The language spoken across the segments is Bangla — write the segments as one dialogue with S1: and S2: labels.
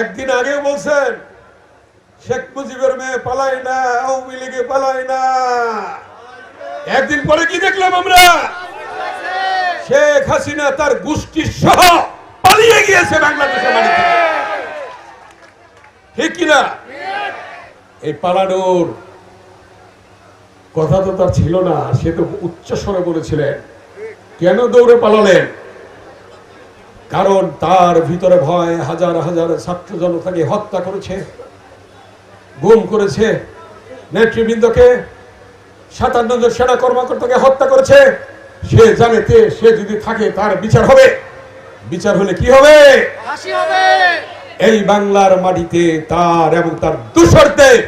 S1: একদিন আগে বলছেন, শেখ মুজিবের মেয়ে পালায় না, আওয়ামী লীগে পালায় না। একদিন পরে কি দেখলাম আমরা? শেখ হাসিনা তার গোষ্ঠীর সহ পালিয়ে গিয়েছে থেকে। ঠিক কিনা এই পালানোর কথা তো তার ছিল না, সে তো উচ্চস্বরে বলেছিলেন, কেন দৌড়ে পালালেন? কারণ তার ভিতরে ভয় হাজার হাজার ছাত্র জনতাকে হত্যা করেছে গুম করেছে নেতৃবৃন্দকে সাতান্ন জন সেনা কর্মকর্তাকে হত্যা করেছে। সে জানে তে সে যদি থাকে তার বিচার হবে। বিচার হলে কি হবে? এই বাংলার মাটিতে তার এবং তার দূষরদের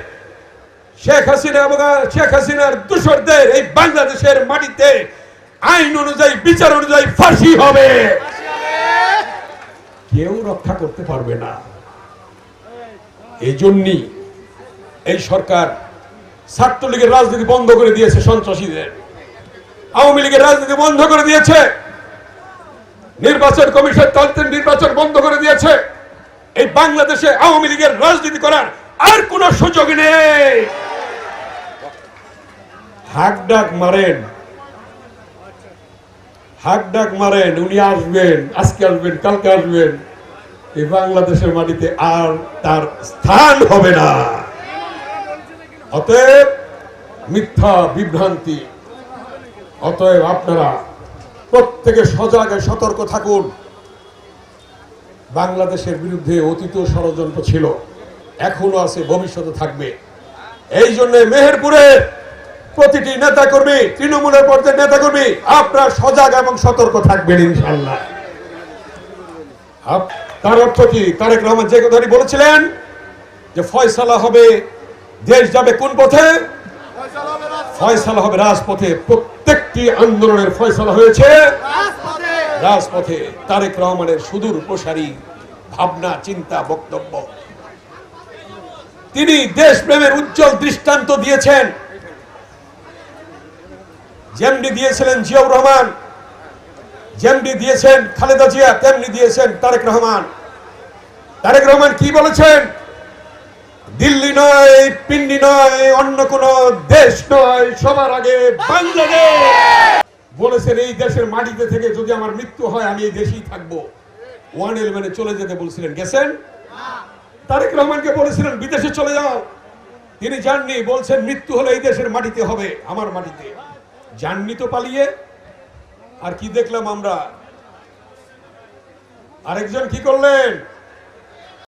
S1: শেখ হাসিনা এবং শেখ হাসিনার দূষরদের এই বাংলাদেশের মাটিতে আইন অনুযায়ী বিচার অনুযায়ী ফাঁসি
S2: ফাঁসি হবে।
S1: কেউ রক্ষা করতে পারবে না। এই জন্যই এই সরকার ছাত্রলীগের রাজনীতি বন্ধ করে দিয়েছে সন্ত্রাসীদের। আওয়ামী লীগের রাজনীতি বন্ধ করে দিয়েছে। নির্বাচন কমিশন তন্ত্রের নির্বাচন বন্ধ করে দিয়েছে। এই বাংলাদেশে আওয়ামী লীগের রাজনীতি করার আর কোন সুযোগ নেই। হাক ডাক মারেন। হাক ডাক মারেন, উনি আসবেন, আজকে আসবেন, কালকে আসবেন। এই বাংলাদেশের মাটিতে আর তার স্থান হবে না। অতএব মিথ্যা বিভ্রান্তি, অতএব আপনারা প্রত্যেকে সজাগে সতর্ক থাকুন। বাংলাদেশের বিরুদ্ধে অতীত ষড়যন্ত্র ছিল, এখনও আছে, ভবিষ্যতে থাকবে। এই জন্য মেহেরপুরের প্রতিটি নেতা কর্মী তৃণমূলের পর্যায়ের নেতা কর্মী আপনারা সজাগ এবং সতর্ক থাকবেন ইনশাল্লাহ তার অর্থ কি? তারেক রহমান যে কথাটি বলেছিলেন যে ফয়সালা হবে, দেশ যাবে কোন পথে?
S2: ফয়সালা হবে
S1: রাজপথে। প্রত্যেকটি আন্দোলনের ফয়সালা হয়েছে রাজপথে। তারেক রহমানের সুদূর প্রসারী ভাবনা, চিন্তা, বক্তব্য। তিনি দেশপ্রেমের উজ্জ্বল দৃষ্টান্ত দিয়েছেন। যেমনি দিয়েছিলেন জিয়াউর রহমান, যেমনি দিয়েছেন খালেদা জিয়া, তেমনি দিয়েছেন তারেক রহমান। তারেক রহমান কি বলেছেন? দিল্লি নয়, পিন্ডি নয়, অন্য কোন দেশ নয়, সবার আগে বাংলাদেশ। বলেছেন, এই দেশের মাটিতে থেকে যদি আমার মৃত্যু হয়, আমি এই দেশেই থাকব। ওয়ান ইলেভেনে চলে যেতে বলছিলেন, গেছেন? তারেক রহমানকে বলেছিলেন, বিদেশে চলে যাও। তিনি যাননি, বলছেন, মৃত্যু হলে এই দেশের মাটিতে হবে, আমার মাটিতে। যাননি তো পালিয়ে? আর কি দেখলাম আমরা? আরেকজন কি করলেন?